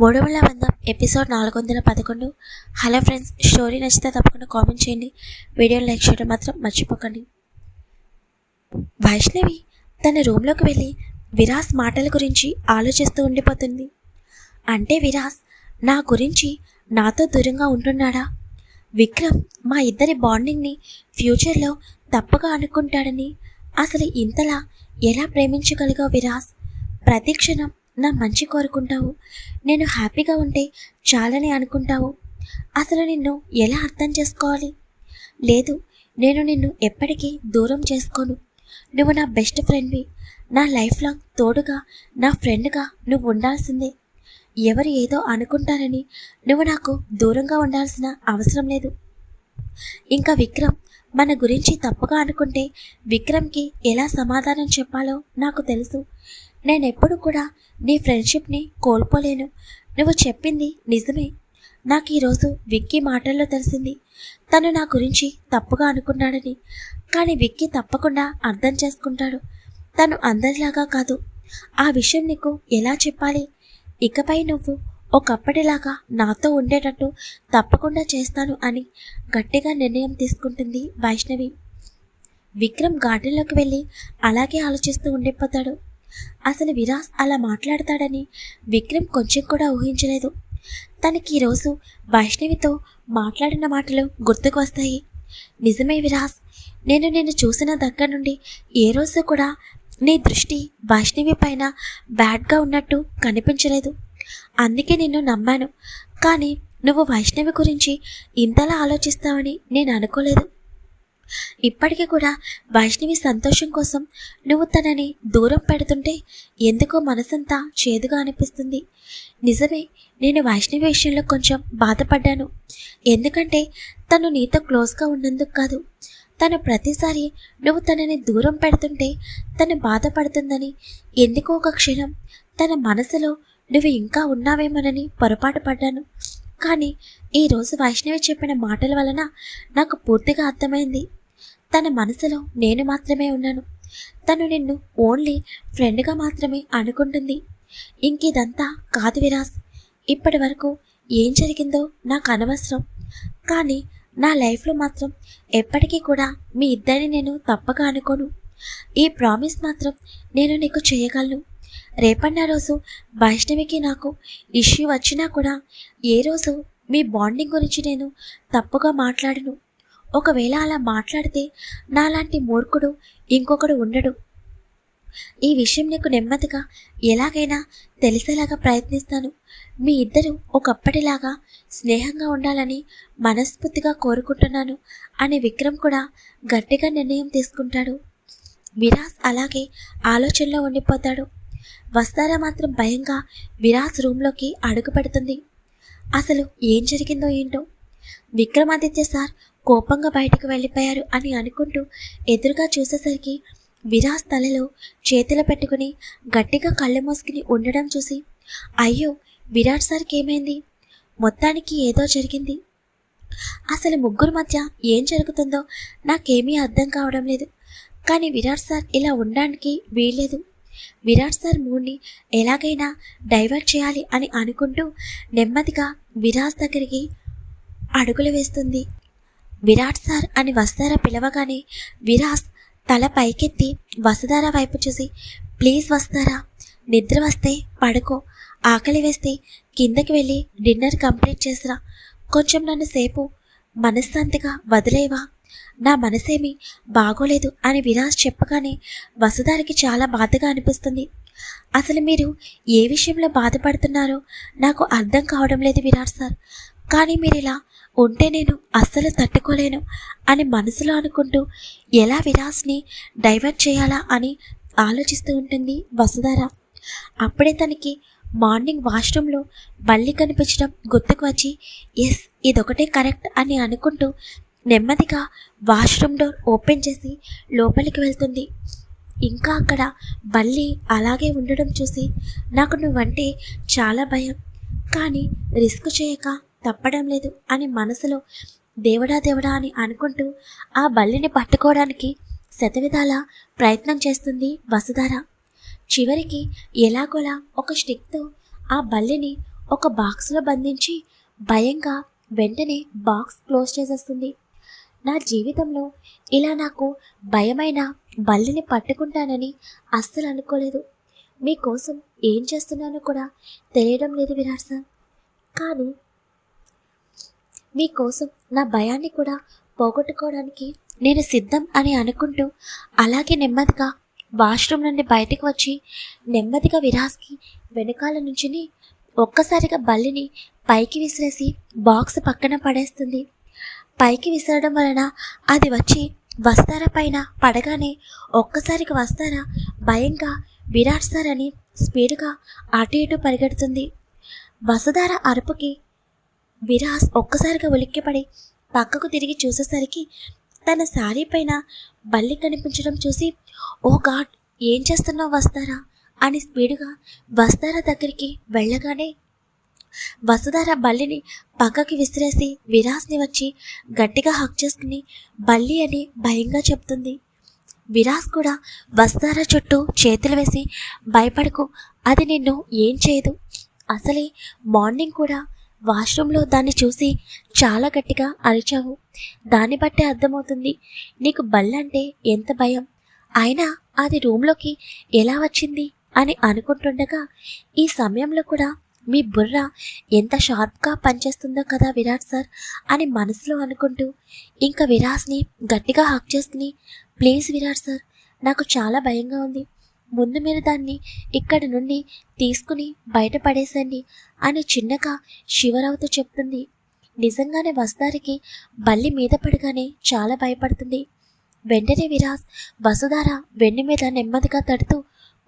మూడు వంద ఎపిసోడ్ నాలుగు వందల పదకొండు. హలో ఫ్రెండ్స్ స్టోరీ నచ్చితే తప్పకుండా కామెంట్ చేయండి. వీడియోని లైక్ చేయడం మాత్రం మర్చిపోకండి. వైష్ణవి తన రూమ్లోకి వెళ్ళి విరాస్ మాటల గురించి ఆలోచిస్తూ ఉండిపోతుంది. అంటే విరాస్ నా గురించి నాతో దూరంగా ఉంటున్నాడా? విక్రమ్ మా ఇద్దరి బాండింగ్ని ఫ్యూచర్లో తప్పగా అనుకుంటాడని అసలు ఇంతలా ఎలా ప్రేమించగలిగా విరాస్? ప్రతి క్షణం నా మంచి కోరుకుంటావు. నేను హ్యాపీగా ఉంటే చాలని అనుకుంటావు. అసలు నిన్ను ఎలా అర్థం చేసుకోవాలి? లేదు నేను నిన్ను ఎప్పటికీ దూరం చేసుకోను. నువ్వు నా బెస్ట్ ఫ్రెండ్వి. నా లైఫ్ లాంగ్ తోడుగా నా ఫ్రెండ్గా నువ్వు ఉండాల్సిందే. ఎవరు ఏదో అనుకుంటారని నువ్వు నాకు దూరంగా ఉండాల్సిన అవసరం లేదు. ఇంకా విక్రమ్ మన గురించి తప్పుగా అనుకుంటే విక్రమ్కి ఎలా సమాధానం చెప్పాలో నాకు తెలుసు. నేనెప్పుడు కూడా నీ ఫ్రెండ్షిప్ని కోల్పోలేను. నువ్వు చెప్పింది నిజమే. నాకు ఈరోజు విక్కీ మాటల్లో తెలిసింది. తను నా గురించి తప్పుగా అనుకున్నాడని. కానీ విక్కీ తప్పకుండా అర్థం చేసుకుంటాడు. తను అందరిలాగా కాదు. ఆ విషయం నీకు ఎలా చెప్పాలి? ఇకపై నువ్వు ఒకప్పటిలాగా నాతో ఉండేటట్టు తప్పకుండా చేస్తాను అని గట్టిగా నిర్ణయం తీసుకుంటుంది వైష్ణవి. విక్రమ్ గార్డెన్లోకి వెళ్ళి అలాగే ఆలోచిస్తూ ఉండిపోతాడు. అసలు విరాస్ అలా మాట్లాడతాడని విక్రమ్ కొంచెం కూడా ఊహించలేదు. తనకి ఈరోజు వైష్ణవితో మాట్లాడిన మాటలు గుర్తుకు వస్తాయి. నిజమే విరాస్ నేను నిన్ను చూసిన దగ్గర నుండి ఏ రోజు కూడా నీ దృష్టి వైష్ణవి పైన బ్యాడ్గా ఉన్నట్టు కనిపించలేదు. అందుకే నిన్ను నమ్మాను. కానీ నువ్వు వైష్ణవి గురించి ఇంతలా ఆలోచిస్తావని నేను అనుకోలేదు. ఇప్పటికీ కూడా వైష్ణవి సంతోషం కోసం నువ్వు తనని దూరం పెడుతుంటే ఎందుకో మనసంతా చేదుగా అనిపిస్తుంది. నిజమే నేను వైష్ణవి విషయంలో కొంచెం బాధపడ్డాను. ఎందుకంటే తను నీతో క్లోజ్గా ఉన్నందుకు కాదు. తను ప్రతిసారి నువ్వు తనని దూరం పెడుతుంటే తను బాధపడుతుందని ఎందుకో ఒక క్షణం తన మనసులో నువ్వు ఇంకా ఉన్నావేమోనని పొరపాటు పడ్డాను. కానీ ఈరోజు వైష్ణవి చెప్పిన మాటల వలన నాకు పూర్తిగా అర్థమైంది. తన మనసులో నేను మాత్రమే ఉన్నాను. తను నిన్ను ఓన్లీ ఫ్రెండ్గా మాత్రమే అనుకుంటుంది. ఇంకిదంతా కాదు విరాజ్. ఇప్పటి వరకు ఏం జరిగిందో నాకు అనవసరం. కానీ నా లైఫ్లో మాత్రం ఎప్పటికీ కూడా మీ ఇద్దరిని నేను తప్పగా అనుకోను. ఈ ప్రామిస్ మాత్రం నేను నీకు చేయగలను. రేపన్న రోజు వైష్ణవికి నాకు ఇష్యూ వచ్చినా కూడా ఏ రోజు మీ బాండింగ్ గురించి నేను తప్పుగా మాట్లాడను. ఒకవేళ అలా మాట్లాడితే నాలాంటి మూర్ఖుడు ఇంకొకడు ఉండడు. ఈ విషయం నీకు నెమ్మదిగా ఎలాగైనా తెలిసేలాగా ప్రయత్నిస్తాను. మీ ఇద్దరు ఒకప్పటిలాగా స్నేహంగా ఉండాలని మనస్ఫూర్తిగా కోరుకుంటున్నాను అని విక్రమ్ కూడా గట్టిగా నిర్ణయం తీసుకుంటాడు. విరాస్ అలాగే ఆలోచనలో ఉండిపోతాడు. వస్తారా మాత్రం భయంగా విరాస్ రూమ్లోకి అడుగు పెడుతుంది. అసలు ఏం జరిగిందో ఏంటో? విక్రమాదిత్య సార్ కోపంగా బయటకు వెళ్ళిపోయారు అని అనుకుంటూ ఎదురుగా చూసేసరికి విరాస్ తలలో చేతులు పెట్టుకుని గట్టిగా కళ్ళు మూసుకుని ఉండడం చూసి అయ్యో విరాట్ సార్కి ఏమైంది? మొత్తానికి ఏదో జరిగింది. అసలు ముగ్గురు మధ్య ఏం జరుగుతుందో నాకేమీ అర్థం కావడం లేదు. కానీ విరాట్ సార్ ఇలా ఉండడానికి వీల్లేదు. విరాట్ సార్ మూడ్ని ఎలాగైనా డైవర్ట్ చేయాలి అని అనుకుంటూ నెమ్మదిగా విరాజ్ దగ్గరికి అడుగులు వేస్తుంది. విరాట్ సార్ అని వస్తారా పిలవగానే విరాజ్ తల పైకెత్తి వసుధార వైపు చూసి ప్లీజ్ వస్తారా నిద్ర వస్తే పడుకో ఆకలి వేస్తే కిందకి వెళ్ళి డిన్నర్ కంప్లీట్ చేసిరా. కొంచెం నన్ను సేపు మనశ్శాంతిగా వదిలేవా? నా మనసేమి బాగోలేదు అని విరాజ్ చెప్పగానే వసుధారికి చాలా బాధగా అనిపిస్తుంది. అసలు మీరు ఏ విషయంలో బాధపడుతున్నారో నాకు అర్థం కావడం లేదు విరాట్ సార్. కానీ మీరు ఇలా ఉంటే నేను అస్సలు తట్టుకోలేను అని మనసులో అనుకుంటూ ఎలా విరాస్ని డైవర్ట్ చేయాలా అని ఆలోచిస్తూ ఉంటుంది వసుధార. అప్పుడే తనకి మార్నింగ్ వాష్రూమ్లో బల్లి కనిపించడం గుర్తుకు వచ్చి ఎస్ ఇదొకటే కరెక్ట్ అని అనుకుంటూ నెమ్మదిగా వాష్రూమ్ డోర్ ఓపెన్ చేసి లోపలికి వెళ్తుంది. ఇంకా అక్కడ బల్లి అలాగే ఉండడం చూసి నాకు నువ్వంటే చాలా భయం. కానీ రిస్క్ చేయక తప్పడం లేదు అని మనసులో దేవుడా దేవుడా అని అనుకుంటూ ఆ బల్లిని పట్టుకోవడానికి శతవిధాల ప్రయత్నం చేస్తుంది వసుధార. చివరికి ఎలాగోలా ఒక స్టిక్తో ఆ బల్లిని ఒక బాక్స్లో బంధించి భయంగా వెంటనే బాక్స్ క్లోజ్ చేసేస్తుంది. నా జీవితంలో ఇలా నాకు భయమైన బల్లిని పట్టుకుంటానని అస్సలు అనుకోలేదు. మీకోసం ఏం చేస్తున్నానో కూడా తెలియడం లేదు విరాట్ సార్. కానీ మీకోసం నా భయాన్ని కూడా పోగొట్టుకోవడానికి నేను సిద్ధం అని అనుకుంటూ అలాగే నెమ్మదిగా వాష్రూమ్ నుండి బయటకు వచ్చి నెమ్మదిగా విరాస్కి వెనకాల నుంచి ఒక్కసారిగా బల్లిని పైకి విసిరేసి బాక్స్ పక్కన పడేస్తుంది. పైకి విసరడం వలన అది వచ్చి వస్తార పైన పడగానే ఒక్కసారికి వస్తారా? భయంగా విరాట్ సార్ అని స్పీడ్గా అటు ఇటు పరిగెడుతుంది. వసుధార అరుపుకి విరాస్ ఒక్కసారిగా ఉలిక్కిపడి పక్కకు తిరిగి చూసేసరికి తన శారీ పైన బల్లి కనిపించడం చూసి ఓ గాడ్ ఏం చేస్తున్నావు వస్తారా? అని స్పీడ్గా వస్తారా దగ్గరికి వెళ్ళగానే వసుధార బల్లిని పక్కకి విసిరేసి విరాస్ని వచ్చి గట్టిగా హక్ చేసుకుని బల్లి అని భయంగా చెప్తుంది. విరాస్ కూడా వసుధార చుట్టూ చేతులు వేసి భయపడకు అది నిన్ను ఏం చేయదు. అసలే మార్నింగ్ కూడా వాష్రూమ్లో దాన్ని చూసి చాలా గట్టిగా అరిచావు. దాన్ని బట్టే అర్థమవుతుంది నీకు బల్లంటే ఎంత భయం? అయినా అది రూమ్లోకి ఎలా వచ్చింది? అని అనుకుంటుండగా ఈ సమయంలో కూడా మీ బుర్ర ఎంత షార్ప్గా పనిచేస్తుందో కదా విరాట్ సార్ అని మనసులో అనుకుంటూ ఇంకా విరాస్ని గట్టిగా హక్ చేసుకుని ప్లీజ్ విరాట్ సార్ నాకు చాలా భయంగా ఉంది. ముందు మీరు దాన్ని ఇక్కడి నుండి తీసుకుని బయటపడేసండి అని చిన్నగా శివరావుతో చెప్తుంది. నిజంగానే వసుదారికి బల్లి మీద పడగానే చాలా భయపడుతుంది. వెంటనే విరాస్ వసుధార వెన్ను మీద నెమ్మదిగా తడుతూ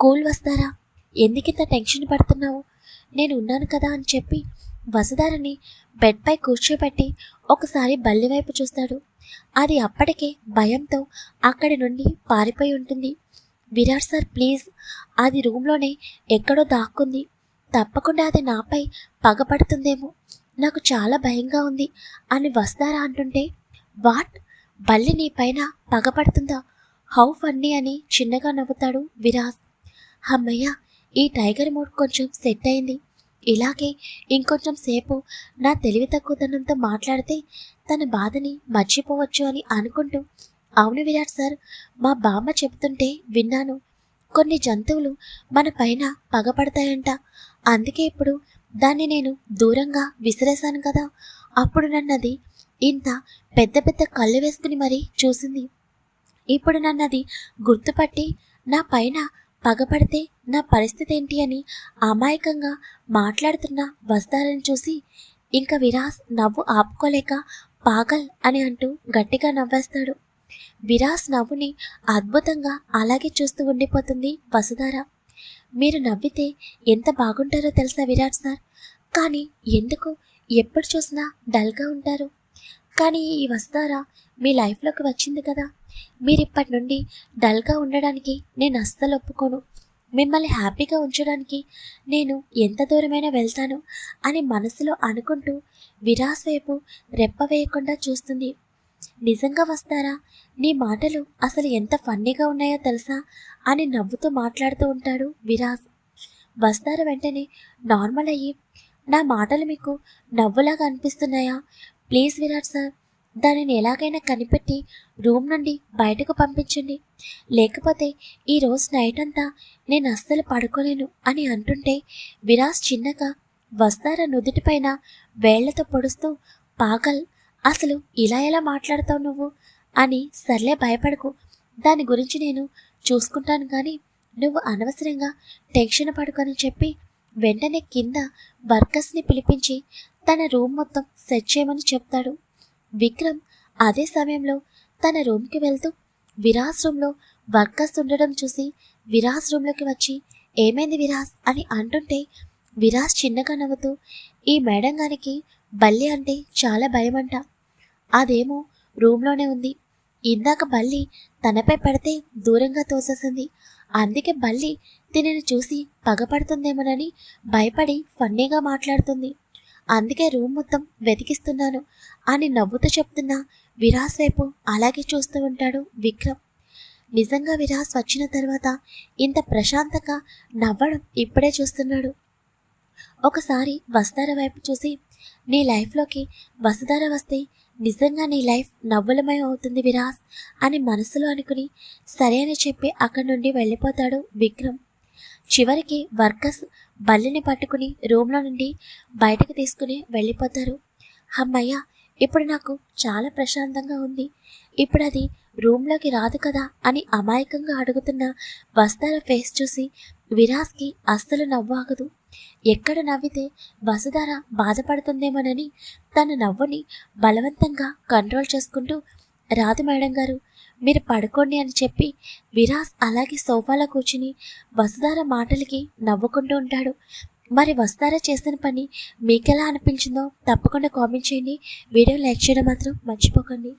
కూల్ వస్తారా? ఎందుకింత టెన్షన్ పడుతున్నావు? నేను ఉన్నాను కదా అని చెప్పి వసుధారని బెడ్పై కూర్చోబెట్టి ఒకసారి బల్లి వైపు చూస్తాడు. అది అప్పటికే భయంతో అక్కడి నుండి పారిపోయి ఉంటుంది. Virat sir please. అది రూమ్లోనే ఎక్కడో దాక్కుంది. తప్పకుండా అది నాపై పగపడుతుందేమో నాకు చాలా భయంగా ఉంది అని వస్తారా అంటుంటే వాట్? బల్లి నీ పైన పగపడుతుందా హౌ ఫన్నీ అని చిన్నగా నవ్వుతాడు విరాజ్ అమ్మయ్య ఈ టైగర్ మూడ్ కొంచెం సెట్ అయింది. ఇలాగే ఇంకొంచెం సేపు నా తెలివి తక్కువతనంతో మాట్లాడితే తన బాధని మర్చిపోవచ్చు అని అనుకుంటూ అవును విరాట్ సార్ మా బామ్మ చెప్తుంటే విన్నాను. కొన్ని జంతువులు మన పైన పగపడతాయంట. అందుకే ఇప్పుడు దాన్ని నేను దూరంగా విసిరేశాను కదా. అప్పుడు నన్నది ఇంత పెద్ద పెద్ద కళ్ళు వేసుకుని మరీ చూసింది. ఇప్పుడు నన్నది గుర్తుపట్టి నా పైన పగపడితే నా పరిస్థితి ఏంటి అని అమాయకంగా మాట్లాడుతున్న వస్తారని చూసి ఇంకా విరాస్ నవ్వు ఆపుకోలేక పాగల్ అని అంటూ గట్టిగా నవ్వేస్తాడు. విరాస్ నవ్వుని అద్భుతంగా అలాగే చూస్తూ ఉండిపోతుంది వసుధార. మీరు నవ్వితే ఎంత బాగుంటారో తెలుసా విరాట్ సార్? కానీ ఎందుకు? ఎప్పుడు చూసినా డల్గా ఉంటారు. కానీ ఈ వస్తారా మీ లైఫ్లోకి వచ్చింది కదా. మీరు ఇప్పటి నుండి డల్గా ఉండడానికి నేను అస్సలు ఒప్పుకోను. మిమ్మల్ని హ్యాపీగా ఉంచడానికి నేను ఎంత దూరమైనా వెళ్తాను అని మనసులో అనుకుంటూ విరాస్ వైపు రెప్ప వేయకుండా చూస్తుంది. నిజంగా వస్తారా నీ మాటలు అసలు ఎంత ఫన్నీగా ఉన్నాయో తెలుసా అని నవ్వుతూ మాట్లాడుతూ ఉంటాడు విరాజ్ వస్తారా వెంటనే నార్మల్ అయ్యి నా మాటలు మీకు నవ్వులాగా అనిపిస్తున్నాయా? ప్లీజ్ విరాట్ సార్ దానిని ఎలాగైనా కనిపెట్టి రూమ్ నుండి బయటకు పంపించండి. లేకపోతే ఈ రోజు నైట్ అంతా నేను అస్సలు పడుకోలేను అని అంటుంటే విరాజ్ చిన్నగా వస్తారా నుదుటిపైన వేళ్ళతో పొడుస్తూ పాగల్ అసలు ఇలా ఎలా మాట్లాడతావు నువ్వు? అని సర్లే భయపడకు. దాని గురించి నేను చూసుకుంటాను కానీ నువ్వు అనవసరంగా టెన్షన్ పడుకొని చెప్పి వెంటనే కింద వర్కర్స్ని పిలిపించి తన రూమ్ మొత్తం సెట్ చేయమని చెప్తాడు. విక్రమ్ అదే సమయంలో తన రూమ్కి వెళ్తూ విరాస్ రూమ్లో వర్కర్స్ ఉండడం చూసి విరాస్ రూమ్లోకి వచ్చి ఏమైంది విరాస్? అని అంటుంటే విరాస్ చిన్నగా నవ్వుతూ ఈ మేడం గారికి బల్లి అంటే చాలా భయమంట. అదేమో రూమ్లోనే ఉంది. ఇందాక బల్లి తనపై పడితే దూరంగా తోసేసింది. అందుకే బల్లి తినని చూసి పగపడుతుందేమోనని భయపడి ఫన్నీగా మాట్లాడుతుంది. అందుకే రూమ్ మొత్తం వెతికిస్తున్నాను అని నవ్వుతూ చెప్తున్న విరాస్ వైపు అలాగే చూస్తూ ఉంటాడు విక్రమ్. నిజంగా విరాస్ వచ్చిన తర్వాత ఇంత ప్రశాంతంగా నవ్వడం ఇప్పుడే చూస్తున్నాడు. ఒకసారి వసుధార వైపు చూసి నీ లైఫ్లోకి వసుధార వస్తే నిజంగా నీ లైఫ్ నవ్వులమయం అవుతుంది విరాస్ అని మనసులో అనుకుని సరే అని చెప్పి అక్కడి నుండి వెళ్ళిపోతాడు విక్రమ్. చివరికి వర్కర్స్ బల్లిని పట్టుకుని రూమ్లో నుండి బయటకు తీసుకుని వెళ్ళిపోతారు. అమ్మయ్య ఇప్పుడు నాకు చాలా ప్రశాంతంగా ఉంది. ఇప్పుడు అది రూమ్లోకి రాదు కదా? అని అమాయకంగా అడుగుతున్న వస్తాల ఫేస్ చూసి విరాస్కి అస్సలు నవ్వాగదు ఎక్కడ నవ్వితే వసుధార బాధపడుతుందేమోనని తన నవ్వుని బలవంతంగా కంట్రోల్ చేసుకుంటూ రాదు మేడం గారు. మీరు పడుకోండి అని చెప్పి విరాస్ అలాగే సోఫాలో కూర్చుని వసుధార మాటలకి నవ్వుకుంటూ ఉంటాడు. మరి వస్తారా చేసిన పని మీకెలా అనిపించిందో తప్పకుండా కామెంట్ చేయండి. వీడియో లైక్ చేయడం మాత్రం మర్చిపోకండి.